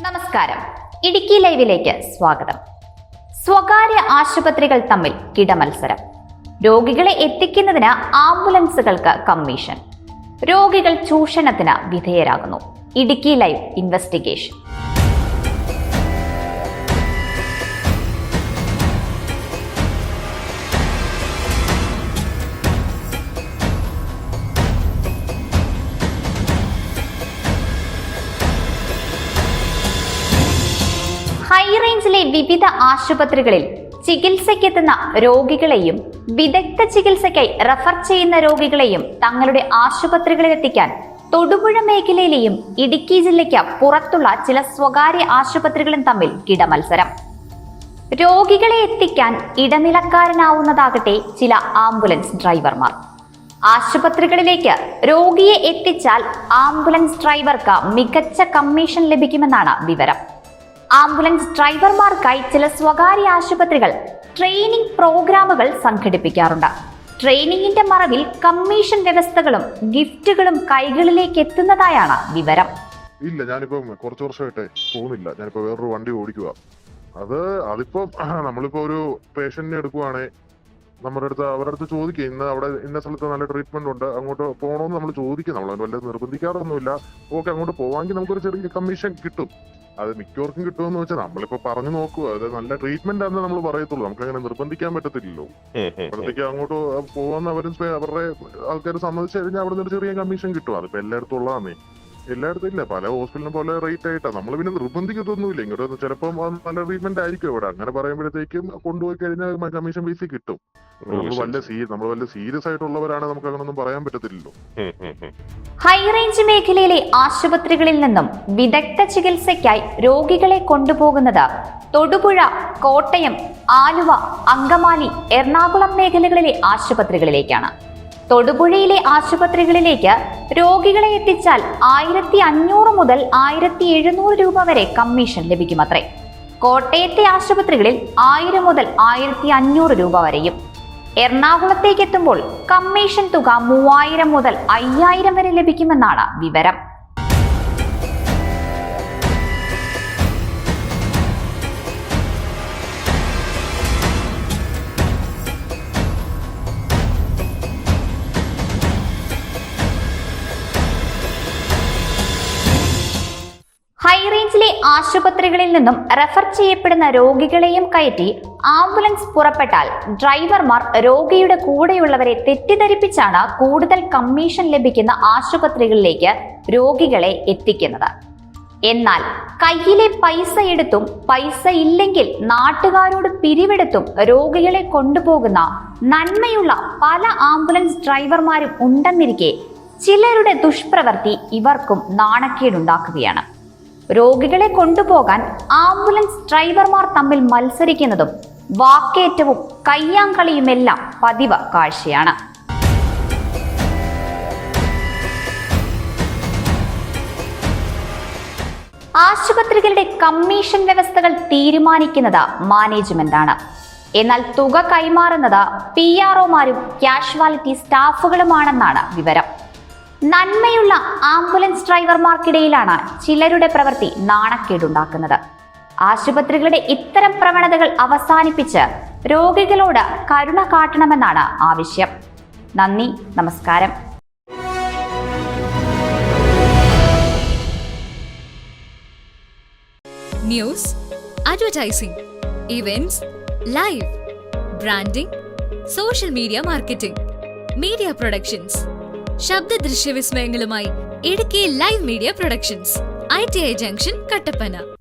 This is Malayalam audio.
നമസ്കാരം. ഇടുക്കി ലൈവിലേക്ക് സ്വാഗതം. സ്വകാര്യ ആശുപത്രികൾ തമ്മിൽ കിടമത്സരം. രോഗികളെ എത്തിക്കുന്നതിന് ആംബുലൻസുകൾക്ക് കമ്മീഷൻ. രോഗികൾ ചൂഷണത്തിന് വിധേയരാകുന്നു. Idukki live investigation. ഹൈറേഞ്ചിലെ വിവിധ ആശുപത്രികളിൽ ചികിത്സയ്ക്കെത്തുന്ന രോഗികളെയും വിദഗ്ധ ചികിത്സയ്ക്കായി റഫർ ചെയ്യുന്ന രോഗികളെയും തങ്ങളുടെ ആശുപത്രികളിൽ എത്തിക്കാൻ തൊടുപുഴ മേഖലയിലെയും ഇടുക്കി ജില്ലയ്ക്ക് പുറത്തുള്ള ചില സ്വകാര്യ ആശുപത്രികളും തമ്മിൽ കിടമത്സരം. രോഗികളെ എത്തിക്കാൻ ഇടനിലക്കാരനാവുന്നതാകട്ടെ ചില ആംബുലൻസ് ഡ്രൈവർമാർ. ആശുപത്രികളിലേക്ക് രോഗിയെ എത്തിച്ചാൽ ആംബുലൻസ് ഡ്രൈവർക്ക് മികച്ച കമ്മീഷൻ ലഭിക്കുമെന്നാണ് വിവരം. ആംബുലൻസ് ഡ്രൈവർമാർക്കായി ചില സ്വകാര്യ ആശുപത്രികൾ ട്രെയിനിംഗ് പ്രോഗ്രാമുകൾ സംഘടിപ്പിക്കാറുണ്ട്. ട്രെയിനിങ്ങിന്റെ മറവിൽ കമ്മീഷൻ വ്യവസ്ഥകളും ഗിഫ്റ്റുകളും കൈകളിലേക്ക് എത്തുന്നതായാണ് വിവരം. ഇല്ല ഞാനിപ്പോ കുറച്ച് വർഷമായിട്ട് പോകുന്നില്ല. ഞാനിപ്പോ വേറൊരു വണ്ടി ഓടിക്കുക അത് അതിപ്പോ നമ്മളിപ്പോ ഒരു പേഷ്യന്റിനെ എടുക്കുവാണേ നമ്മുടെ അടുത്ത് അവരുടെ അടുത്ത് ചോദിക്കുക ഇന്ന് അവിടെ ഇന്ന സ്ഥലത്ത് നല്ല ട്രീറ്റ്മെന്റ് ഉണ്ട് അങ്ങോട്ട് പോകണമെന്ന് നമ്മൾ ചോദിക്കും. നമ്മൾ വല്ല നിർബന്ധിക്കാറൊന്നുമില്ല. ഓക്കെ അങ്ങോട്ട് പോവാമെങ്കിൽ നമുക്കൊരു ചെറിയ കമ്മീഷൻ കിട്ടും. അത് മിക്കവർക്കും കിട്ടുമെന്ന് വെച്ചാൽ നമ്മളിപ്പോ പറഞ്ഞു നോക്കുക അത് നല്ല ട്രീറ്റ്മെന്റ് ആണെന്ന് നമ്മൾ പറയത്തുള്ളൂ. നമുക്ക് അങ്ങനെ നിർബന്ധിക്കാൻ പറ്റത്തില്ലല്ലോ. അപ്പോഴത്തേക്ക് അങ്ങോട്ട് പോകുന്ന അവരും അവരുടെ ആൾക്കാർ സമ്മതിച്ചു കഴിഞ്ഞാൽ അവിടെ നിന്ന് ചെറിയ കമ്മീഷൻ കിട്ടും. അതിപ്പോ എല്ലായിടത്തും ഉള്ളതാന്നേ. എല്ലായിടത്തും ഇല്ല. പല ഹോസ്പിറ്റലിനും പല റേറ്റ് ആയിട്ടാ. നമ്മൾ പിന്നെ നിർബന്ധിക്കത്തൊന്നുമില്ല. ഇങ്ങോട്ട് വന്ന് ചിലപ്പം നല്ല ട്രീറ്റ്മെന്റ് ആയിരിക്കും ഇവിടെ. അങ്ങനെ പറയുമ്പോഴത്തേക്കും കൊണ്ടുപോയി കഴിഞ്ഞാൽ കമ്മീഷൻ ഫീസ് കിട്ടും. നമ്മൾ വല്ല സീ നമ്മൾ വല്ല സീരിയസ് ആയിട്ടുള്ളവരാണ് നമുക്ക് അങ്ങനൊന്നും പറയാൻ പറ്റത്തില്ലല്ലോ. ഹൈറേഞ്ച് മേഖലയിലെ ആശുപത്രികളിൽ നിന്നും വിദഗ്ധ ചികിത്സയ്ക്കായി രോഗികളെ കൊണ്ടുപോകുന്നത് തൊടുപുഴ കോട്ടയം ആലുവ അങ്കമാലി എറണാകുളം മേഖലകളിലെ ആശുപത്രികളിലേക്കാണ്. തൊടുപുഴയിലെ ആശുപത്രികളിലേക്ക് രോഗികളെ എത്തിച്ചാൽ ആയിരത്തി അഞ്ഞൂറ് മുതൽ ആയിരത്തി എഴുന്നൂറ് രൂപ വരെ കമ്മീഷൻ ലഭിക്കുമത്രേ. കോട്ടയത്തെ ആശുപത്രികളിൽ ആയിരം മുതൽ ആയിരത്തി അഞ്ഞൂറ് രൂപ വരെയും. എറണാകുളത്തേക്ക് എത്തുമ്പോൾ കമ്മീഷൻ തുക മൂവായിരം മുതൽ അയ്യായിരം വരെ ലഭിക്കുമെന്നാണ് വിവരം. ഹൈറേഞ്ചിലെ ആശുപത്രികളിൽ നിന്നും റെഫർ ചെയ്യപ്പെടുന്ന രോഗികളെയും കയറ്റി ആംബുലൻസ് പുറപ്പെട്ടാൽ ഡ്രൈവർമാർ രോഗിയുടെ കൂടെയുള്ളവരെ തെറ്റിദ്ധരിപ്പിച്ചാണ് കൂടുതൽ കമ്മീഷൻ ലഭിക്കുന്ന ആശുപത്രികളിലേക്ക് രോഗികളെ എത്തിക്കുന്നത്. എന്നാൽ കയ്യിലെ പൈസ എടുത്തും പൈസ ഇല്ലെങ്കിൽ നാട്ടുകാരോട് പിരിവെടുത്തും രോഗികളെ കൊണ്ടുപോകുന്ന നന്മയുള്ള പല ആംബുലൻസ് ഡ്രൈവർമാരും ഉണ്ടെന്നിരിക്കെ ചിലരുടെ ദുഷ്പ്രവൃത്തി ഇവർക്കും നാണക്കേടുണ്ടാക്കുകയാണ്. രോഗികളെ കൊണ്ടുപോകാൻ ആംബുലൻസ് ഡ്രൈവർമാർ തമ്മിൽ മത്സരിക്കുന്നതും വാക്കേറ്റവും കയ്യാങ്കളിയുമെല്ലാം പതിവ് കാഴ്ചയാണ്. ആശുപത്രികളുടെ കമ്മീഷൻ വ്യവസ്ഥകൾ തീരുമാനിക്കുന്നത് മാനേജ്മെന്റാണ്. എന്നാൽ തുക കൈമാറുന്നത് പി ആർഒമാരും കാഷ്വാലിറ്റി സ്റ്റാഫുകളുമാണെന്നാണ് വിവരം. നന്മയുള്ള ആംബുലൻസ് ഡ്രൈവർമാർക്കിടയിലാണ് ചിലരുടെ പ്രവൃത്തി നാണക്കേടുണ്ടാക്കുന്നത്. ആശുപത്രികളുടെ ഇത്തരം പ്രവണതകൾ അവസാനിപ്പിച്ച് രോഗികളോട് കരുണ കാട്ടണമെന്നാണ് ആവശ്യം. നന്ദി നമസ്കാരം. News advertising events live branding social media marketing media productions ശബ്ദ ദൃശ്യ വിസ്മയങ്ങളുമായി Idukki live media productions. I T I junction Kattappana.